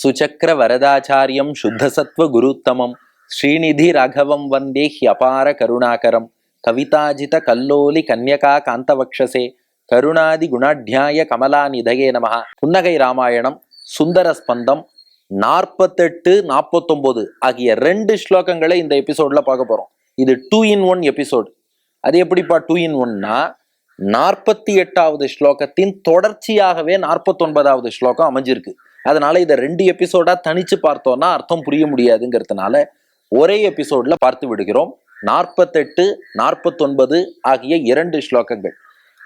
சுச்சக்கர வரதாச்சாரியம் சுத்தசத்வ குருத்தமம் ஸ்ரீநிதி ராகவம் வந்தே ஹியபார கருணாகரம். கவிதாஜித கல்லோலி கன்யகா காந்தவக்ஷசே. கருணாதி குணாட்யாய கமலாநிதயே நம. புன்னகை ராமாயணம் சுந்தர ஸ்பந்தம் நாற்பத்தெட்டு நாற்பத்தொம்போது ஆகிய ரெண்டு ஸ்லோகங்களை இந்த எபிசோட்ல பார்க்க போறோம். இது டூ இன் ஒன் எபிசோட் அது எப்படிப்பா டூ இன் ஒன்னா நாற்பத்தி எட்டாவது ஸ்லோகத்தின் தொடர்ச்சியாகவே நாற்பத்தொன்பதாவது ஸ்லோகம் அமைஞ்சிருக்கு. அதனால இதை ரெண்டு எபிசோடா தனிச்சு பார்த்தோம்னா அர்த்தம் புரிய முடியாதுங்கிறதுனால ஒரே எபிசோட்ல பார்த்து விடுகிறோம். நாற்பத்தெட்டு நாற்பத்தொன்பது ஆகிய இரண்டு ஸ்லோகங்கள்.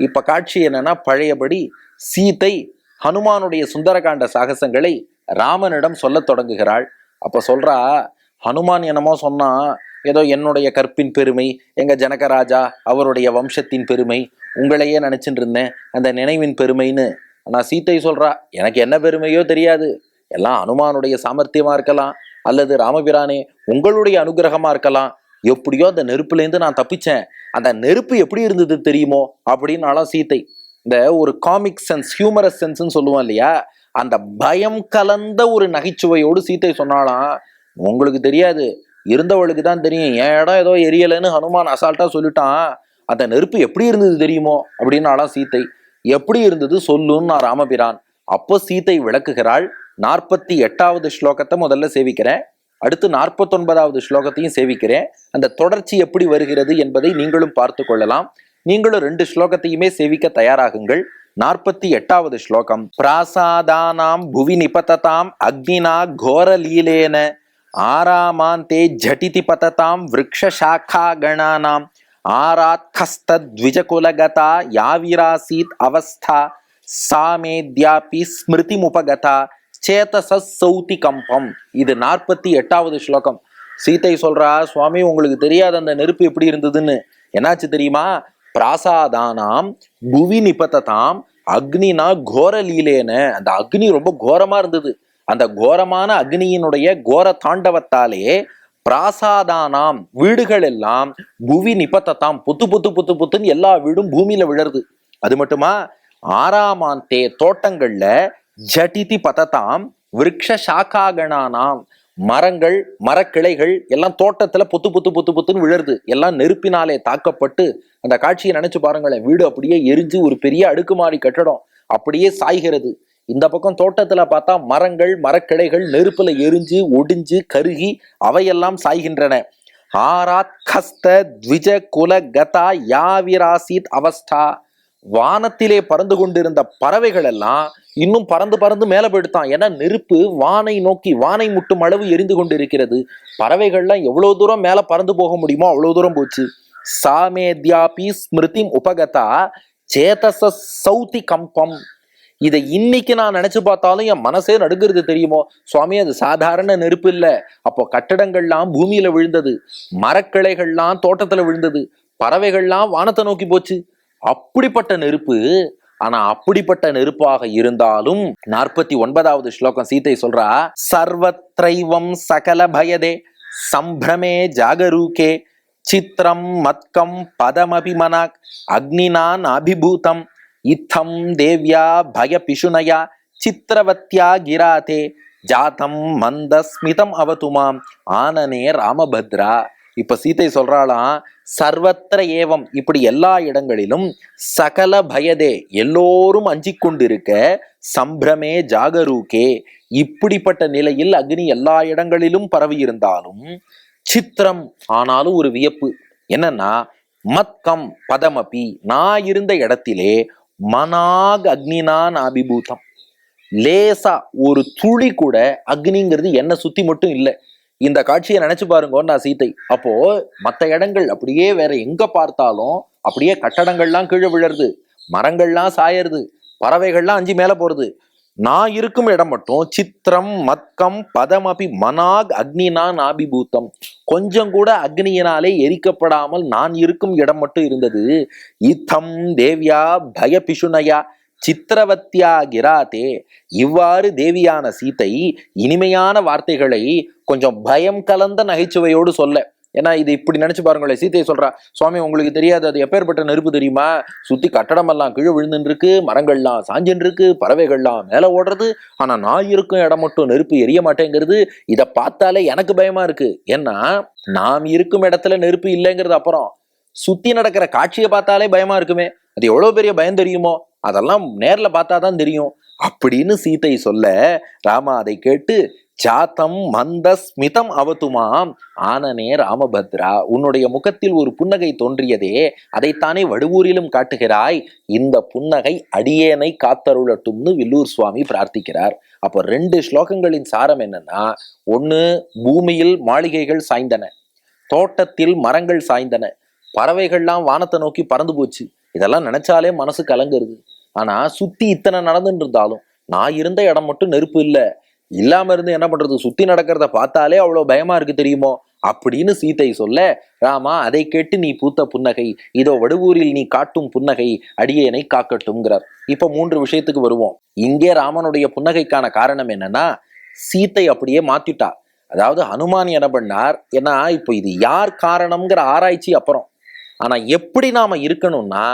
இப்ப காட்சி என்னன்னா பழையபடி சீதை ஹனுமானுடைய சுந்தரகாண்ட சாகசங்களை ராமனிடம் சொல்லத் தொடங்குகிறாள். அப்ப சொல்றா ஹனுமான் என்னமோ சொன்னா ஏதோ என்னுடைய கற்பின் பெருமை எங்க ஜனகராஜா அவருடைய வம்சத்தின் பெருமை உங்களையே நினைச்சிட்டு இருந்தேன். அந்த நினைவின் பெருமைன்னு ஆனா சீத்தை சொல்றா எனக்கு என்ன பெருமையோ தெரியாது. எல்லாம் அனுமானுடைய சாமர்த்தியமா இருக்கலாம் அல்லது ராமபிரானே உங்களுடைய அனுகிரகமா இருக்கலாம். எப்படியோ அந்த நெருப்புலேருந்து நான் தப்பிச்சேன். அந்த நெருப்பு எப்படி இருந்தது தெரியுமோ? அப்படின்னாலும் சீத்தை. இந்த ஒரு காமிக் சென்ஸ் ஹியூமரஸ் சென்ஸ்ன்னு சொல்லுவோம் இல்லையா? அந்த பயம் கலந்த ஒரு நகைச்சுவையோடு சீத்தை சொன்னாலாம் உங்களுக்கு தெரியாது. இருந்தவளுக்கு தான் தெரியும். என் இடம் ஏதோ எரியலைன்னு ஹனுமான் அசால்ட்டாக சொல்லிட்டான். அந்த நெருப்பு எப்படி இருந்தது தெரியுமோ? அப்படின்னாலாம் சீத்தை. எப்படி இருந்தது சொல்லுன்னு நான் ராமபிரான். அப்போ சீத்தை விளக்குகிறாள். நாற்பத்தி எட்டாவது ஸ்லோகத்தை முதல்ல சேவிக்கிறேன். அடுத்து நாற்பத்தொன்பதாவது ஸ்லோகத்தையும் சேவிக்கிறேன். அந்த தொடர்ச்சி எப்படி வருகிறது என்பதை நீங்களும் பார்த்து கொள்ளலாம். நீங்களும் ரெண்டு ஸ்லோகத்தையுமே சேவிக்க தயாராகுங்கள். நாற்பத்தி எட்டாவது ஸ்லோகம். பிராசாதானாம் புவி நிபததாம் அக்னினா கோரலீலேன ஆராமாந்தே ஜட்டிதி பததாம் விரக்ஷாக்கா கணானாம். ஆராத்கஸ்தத்விஜகுலகதா யாவிராசீத் அவஸ்தா சாமேத்யாபி ஸ்மிருதி முபகதா சௌதி கம்பம் இது நாற்பத்தி எட்டாவது ஸ்லோகம். சீதை சொல்றா சுவாமி உங்களுக்கு தெரியாத அந்த நெருப்பு எப்படி இருந்ததுன்னு? என்னாச்சு தெரியுமா? பிராசாதானாம் புவி நிபத்ததாம் அக்னினா கோர லீலேன அந்த அக்னி ரொம்ப கோரமா இருந்தது. அந்த கோரமான அக்னியினுடைய கோர தாண்டவத்தாலே பிராசாதானாம் வீடுகள் எல்லாம் புவி நிபத்தத்தாம் புத்து புத்து புத்து புத்துன்னு எல்லா வீடும் பூமியில விழருது. அது மட்டுமா? ஆறாமாந்தே தோட்டங்கள்ல ஜட்டிதி பதத்தாம் விரக்ஷ சாக்காகணானாம் மரங்கள் மரக்கிளைகள் எல்லாம் தோட்டத்துல புத்து புத்து புத்து புத்துன்னு விழருது. எல்லாம் நெருப்பினாலே தாக்கப்பட்டு அந்த காட்சியை நினைச்சு பாருங்களேன் வீடு அப்படியே எரிஞ்சு ஒரு பெரிய அடுக்குமாடி கட்டடம் அப்படியே சாய்கிறது. இந்த பக்கம் தோட்டத்தில் பார்த்தா மரங்கள் மரக்கிளைகள் நெருப்பில் எரிஞ்சு ஒடிஞ்சு கருகி அவையெல்லாம் சாய்கின்றன. ஆராத் கஸ்த த்விஜ குல கதா யாவிராசித் அவஸ்தா. வானத்திலே பறந்து கொண்டிருந்த பறவைகள் எல்லாம் இன்னும் பறந்து பறந்து மேலே போயிடுத்தான் ஏன்னா நெருப்பு வானை நோக்கி வானை முட்டும் அளவு எரிந்து கொண்டிருக்கிறது. பறவைகள்லாம் எவ்வளோ தூரம் மேலே பறந்து போக முடியுமோ அவ்வளோ தூரம் போச்சு. சாமேத்யாபி ஸ்மிருதிம் உபகதா சேதச சௌதி கம்பம். இதை இன்னைக்கு நான் நினைச்சு பார்த்தாலும் என் மனசே நடுங்கிறது தெரியுமோ? சுவாமி அது சாதாரண நெருப்பு இல்லை. அப்போ கட்டடங்கள்லாம் பூமியில விழுந்தது. மரக்கிளைகள்லாம் தோட்டத்துல விழுந்தது. பறவைகள்லாம் வானத்தை நோக்கி போச்சு. அப்படிப்பட்ட நெருப்பு ஆனா அப்படிப்பட்ட நெருப்பாக இருந்தாலும் நாற்பத்தி ஒன்பதாவது ஸ்லோகம் சீதை சொல்றா சர்வத்ரைவம் சகல பயதே சம்பிரமே ஜாகரூகே சித்திரம் மத்கம் பதமபிமனாக் அக்னினான் அபிபூதம் இத்தம் தேவ்யா பய பிஷுனயா சித்திரவத்யா கிராதே. ஜாதம் மந்த ஸ்மிதம் அவதுமாம். ஆனனே ராமபத்ரா. இப்ப சீதை சொல்றாளாம் சர்வத்திர ஏவம். இப்படி எல்லா இடங்களிலும் சகல பயதே. எல்லோரும் அஞ்சிக் கொண்டிருக்க சம்பிரமே ஜாகரூகே. இப்படிப்பட்ட நிலையில் அக்னி எல்லா இடங்களிலும் பரவி இருந்தாலும் சித்திரம் ஆனாலும் ஒரு வியப்பு. என்னன்னா மத்கம் பதமபி. நான் இருந்த இடத்திலே மனாக் அக்னினான் அபிபூதம் லேசா ஒரு துளி கூட அக்னிங்கிறது என்ன சுத்தி மட்டும் இல்லை. இந்த காட்சியை நினைச்சு பாருங்க நான் சீத்தை. அப்போ மற்ற இடங்கள் அப்படியே வேற எங்க பார்த்தாலும் அப்படியே கட்டடங்கள்லாம் கீழே விழருது மரங்கள்லாம் சாயறது பறவைகள்லாம் அஞ்சு மேல போறது நான் இருக்கும் இடம் மட்டும் சித்திரம் மத்கம் பதமபி மனாக் அக்னினா நாபிபூத்தம். கொஞ்சம் கூட அக்னியினாலே எரிக்கப்படாமல் நான் இருக்கும் இடம் மட்டும் இருந்தது. இத்தம் தேவியா பய பிஷுனயா சித்திரவத்தியா கிராதே இவ்வாறு தேவியான சீத்தை இனிமையான வார்த்தைகளை கொஞ்சம் பயம் கலந்த நகைச்சுவையோடு சொல்ல. ஏன்னா இது இப்படி நினைச்சு பாருங்களேன். சீதையை சொல்றா சுவாமி உங்களுக்கு தெரியாது அது எப்பேற்பட்ட நெருப்பு தெரியுமா? சுத்தி கட்டடம் எல்லாம் கீழே விழுந்துன்னு இருக்கு மரங்கள்லாம் சாஞ்சுன்னு இருக்கு பறவைகள்லாம் மேல ஓடுறது ஆனா நான் இருக்கும் இடம் மட்டும் நெருப்பு எரிய மாட்டேங்கிறது. இதை பார்த்தாலே எனக்கு பயமா இருக்கு. ஏன்னா நாம் இருக்கும் இடத்துல நெருப்பு இல்லைங்கிறது அப்புறம் சுத்தி நடக்கிற காட்சியை பார்த்தாலே பயமா இருக்குமே. அது எவ்வளவு பெரிய பயம் தெரியுமோ? அதெல்லாம் நேர்ல பார்த்தாதான் தெரியும். அப்படின்னு சீத்தை சொல்ல ராமா அதை கேட்டு ஜாத்தம் மந்த ஸ்மிதம் அவத்துமாம் ஆனனே ராமபத்ரா உன்னுடைய முகத்தில் ஒரு புன்னகை தோன்றியதே அதைத்தானே வடுவூரிலும் காட்டுகிறாய். இந்த புன்னகை அடியேனை காத்தருளட்டும்னு வில்லூர் சுவாமி பிரார்த்திக்கிறார். அப்போ ரெண்டு ஸ்லோகங்களின் சாரம் என்னன்னா ஒன்று பூமியில் மாளிகைகள் சாய்ந்தன தோட்டத்தில் மரங்கள் சாய்ந்தன பறவைகள்லாம் வானத்தை நோக்கி பறந்து போச்சு. இதெல்லாம் நினைச்சாலே மனசு கலங்குறது. ஆனா சுத்தி இத்தனை நடந்துட்டு இருந்தாலும் நான் இருந்த இடம் மட்டும் நெருப்பு இல்லை. இல்லாம இருந்து என்ன பண்றது? சுத்தி நடக்கிறத பார்த்தாலே அவ்வளவு பயமா இருக்கு தெரியுமோ? அப்படின்னு சீத்தை சொல்ல ராமா அதை கேட்டு நீ பூத்த புன்னகை. இதோ வடுவூரில் நீ காட்டும் புன்னகை. அடியேனை காக்கட்டும்ங்கிறார். இப்ப மூன்று விஷயத்துக்கு வருவோம். இங்கே ராமனுடைய புன்னகைக்கான காரணம் என்னன்னா சீத்தை அப்படியே மாத்திட்டா. அதாவது ஹனுமான் என்ன பண்ணார்? ஏன்னா இப்போ இது யார் காரணம்ங்கிற ஆராய்ச்சி அப்புறம். ஆனா எப்படி நாம இருக்கணும்னா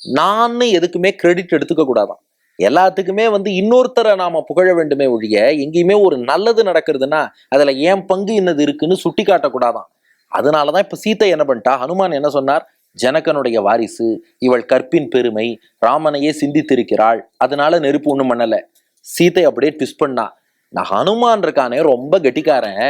நான் எதுக்குமே கிரெடிட் எடுத்துக்க கூடாதான் எல்லாத்துக்குமே வந்து இன்னொருத்தரை நாம புகழ வேண்டுமே ஒழிய எங்கேயுமே ஒரு நல்லது நடக்கிறதுன்னா அதுல ஏன் பங்கு என்னது இருக்குன்னு சுட்டி காட்டக்கூடாதான் அதனாலதான் இப்ப சீத்தை என்ன பண்ணிட்டா ஹனுமான் என்ன சொன்னார்? ஜனகனுடைய வாரிசு இவள் கற்பின் பெருமை ராமனையே சிந்தித்திருக்கிறாள் அதனால நெருப்பு ஒண்ணும் பண்ணல. சீத்தை அப்படியே ட்விஸ்ட் பண்ணா. நான் ஹனுமான் இருக்கானே ரொம்ப கெட்டிக்காரன்.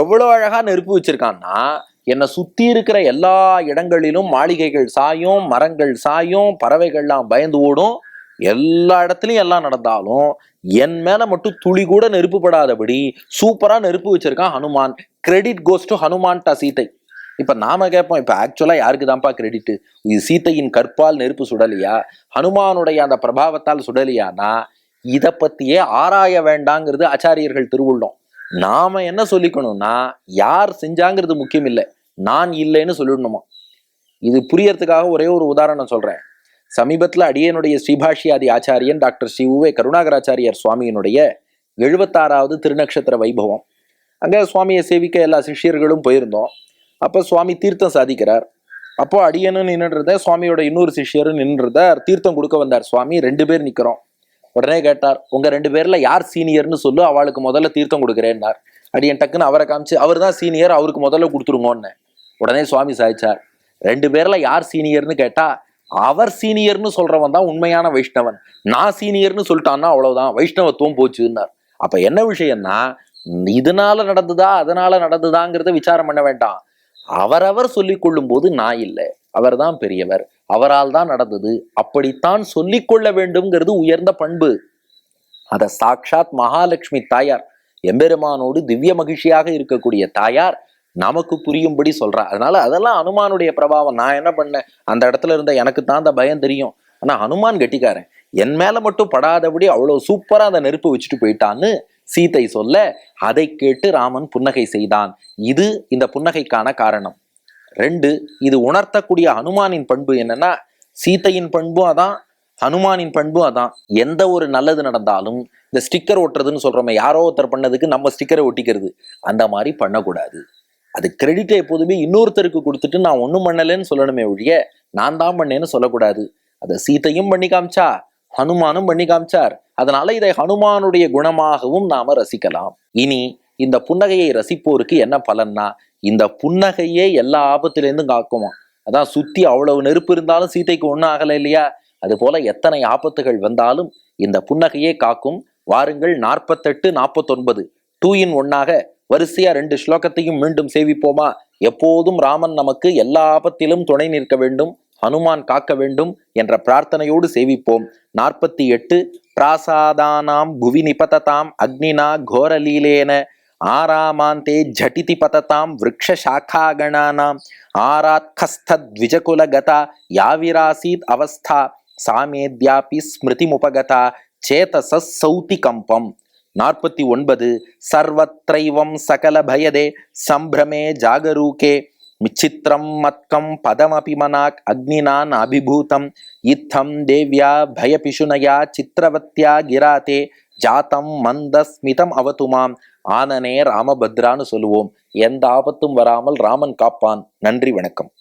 எவ்வளோ அழகா நெருப்பு வச்சிருக்கான்னா என்னை சுத்தி இருக்கிற எல்லா இடங்களிலும் மாளிகைகள் சாயும் மரங்கள் சாயும் பறவைகள்லாம் பயந்து ஓடும். எல்லா இடத்துலையும் எல்லாம் நடந்தாலும் என் மேல மட்டும் துளி கூட நெருப்பு படாதபடி சூப்பரா நெருப்பு வச்சிருக்கான் Hanuman. Credit goes to Hanuman டா சீதை. இப்ப நாம கேட்போம் இப்ப ஆக்சுவலா யாருக்கு தான்ப்பா கிரெடிட் இது சீத்தையின் கற்பால் நெருப்பு சுடலியா? ஹனுமானுடைய அந்த பிரபாவத்தால் சுடலியானா? இத பத்தியே ஆராய வேண்டாங்கிறது ஆச்சாரியர்கள் திருவுள்ளம். நாம என்ன சொல்லிக்கணும்னா யார் செஞ்சாங்கிறது முக்கியம் இல்லை நான் இல்லைன்னு சொல்லிடணுமா? இது புரியறதுக்காக ஒரே ஒரு உதாரணம் சொல்றேன். சமீபத்தில் அடியனுடைய ஸ்ரீபாஷியாதி ஆச்சாரியன் டாக்டர் ஸ்ரீ உவே கருணாகராச்சாரியார் சுவாமியினுடைய எழுபத்தாறாவது திருநக்ஷத்திர வைபவம். அங்கே சுவாமியை சேவிக்க எல்லா சிஷ்யர்களும் போயிருந்தோம். அப்போ சுவாமி தீர்த்தம் சாதிக்கிறார். அப்போ அடியனு நின்றுறத சுவாமியோட இன்னொரு சிஷ்யரும் நின்றுறதார் தீர்த்தம் கொடுக்க வந்தார் சுவாமி. ரெண்டு பேர் நிற்கிறோம் உடனே கேட்டார் உங்க ரெண்டு பேர்ல யார் சீனியர்னு சொல்லு அவளுக்கு முதல்ல தீர்த்தம் கொடுக்குறேன்னார். அடியன் டக்குன்னு அவரை காமிச்சு அவர் தான் சீனியர் அவருக்கு முதல்ல கொடுத்துருங்கன்னு. உடனே சுவாமி சாதிச்சார். ரெண்டு பேர்ல யார் சீனியர்னு கேட்டா அவர் சீனியர்னு சொல்றவன் தான் உண்மையான வைஷ்ணவன். நான் சீனியர்னு சொல்லிட்டான்னா அவ்வளவுதான். வைஷ்ணவத்துவம் போச்சுன்னார். அப்ப என்ன விஷயம்னா இதனால நடந்ததா அதனால நடந்ததாங்கிறத விசாரம் பண்ண வேண்டாம். அவரவர் சொல்லிக் கொள்ளும் போது நான் இல்லை. அவர்தான் பெரியவர். அவரால் தான் நடந்தது. அப்படித்தான் சொல்லிக் கொள்ள வேண்டும்ங்கிறது உயர்ந்த பண்பு. அத சாக்ஷாத் மகாலட்சுமி தாயார் எம்பெருமானோடு திவ்ய மகிழ்ச்சியாக இருக்கக்கூடிய தாயார் நமக்கு புரியும்படி சொல்றா. அதனால அதெல்லாம் அனுமானுடைய பிரபாவம். நான் என்ன பண்ணேன்? அந்த இடத்துல இருந்த எனக்கு தான் அந்த பயம் தெரியும். ஆனா ஹனுமான் கட்டிக்காரன். என் மேல மட்டும் படாதபடி அவ்வளவு சூப்பரா அந்த நெருப்பு வச்சுட்டு போயிட்டான்னு சீதை சொல்ல அதை கேட்டு ராமன் புன்னகை செய்தான். இது இந்த புன்னகைக்கான காரணம். ரெண்டு இது உணர்த்தக்கூடிய ஹனுமானின் பண்பு என்னன்னா சீதையின் பண்பும் அதான் ஹனுமானின் பண்பும் அதான். எந்த ஒரு நல்லது நடந்தாலும் இந்த ஸ்டிக்கர் ஒட்டுறதுன்னு சொல்றோமே யாரோ ஒருத்தர் பண்ணதுக்கு நம்ம ஸ்டிக்கரை ஒட்டிக்கிறது. அந்த மாதிரி பண்ணக்கூடாது. அது கிரெடிட்டை எப்போதுமே இன்னொருத்தருக்கு கொடுத்துட்டு நான் ஒன்றும் பண்ணலைன்னு சொல்லணுமே ஒழிய நான் தான் பண்ணேன்னு சொல்லக்கூடாது. அதை சீத்தையும் பண்ணி காமிச்சா ஹனுமானும் பண்ணி காமிச்சார். அதனால இதை ஹனுமானுடைய குணமாகவும் நாம ரசிக்கலாம். இனி இந்த புன்னகையை ரசிப்போருக்கு என்ன பலன்னா இந்த புன்னகையே எல்லா ஆபத்திலேருந்தும் காக்குமா? அதான் சுத்தி அவ்வளவு நெருப்பு இருந்தாலும் சீதைக்கு ஒன்றும் ஆகலை இல்லையா? அது போல எத்தனை ஆபத்துகள் வந்தாலும் இந்த புன்னகையே காக்கும். வாருங்கள் நாற்பத்தெட்டு நாற்பத்தொன்பது டூ இன் ஒன்னாக வரிசையா ரெண்டு ஸ்லோகத்தையும் மீண்டும் சேவிப்போமா? எப்போதும் ராமன் நமக்கு எல்லா ஆபத்திலும் துணை நிற்க வேண்டும் ஹனுமான் காக்க வேண்டும் என்ற பிரார்த்தனையோடு சேவிப்போம். நாற்பத்தி எட்டு பிராசாதானாம் புவி நிபததாம் அக்னினா கோரலீலேன ஆராமாந்தே ஜட்டிதி பததாம் விரக்ஷசாக்காகணானாம் ஆராத்கஸ்தத்விஜகுலகதா யாவிராசீத் அவஸ்தா சாமேத்யாபி ஸ்மிருதிமுபகதா சேதச சௌதி கம்பம் நாற்பத்தி ஒன்பது சர்வத்ரைவம் சகல பயதே சம்பிரமே ஜாகரூகே மிச்சித்திரம் மத்கம் பதமபிமனாக் அக்னினான் அபிபூதம் இத்தம் தேவ்யா பயபிஷுனயா சித்திரவத்யா கிராதே ஜாத்தம் மந்தஸ்மிதம் அவதுமாம். ஆனனே ராமபத்ரான்னு சொல்லுவோம். எந்த ஆபத்தும் வராமல் ராமன் காப்பான். நன்றி வணக்கம்.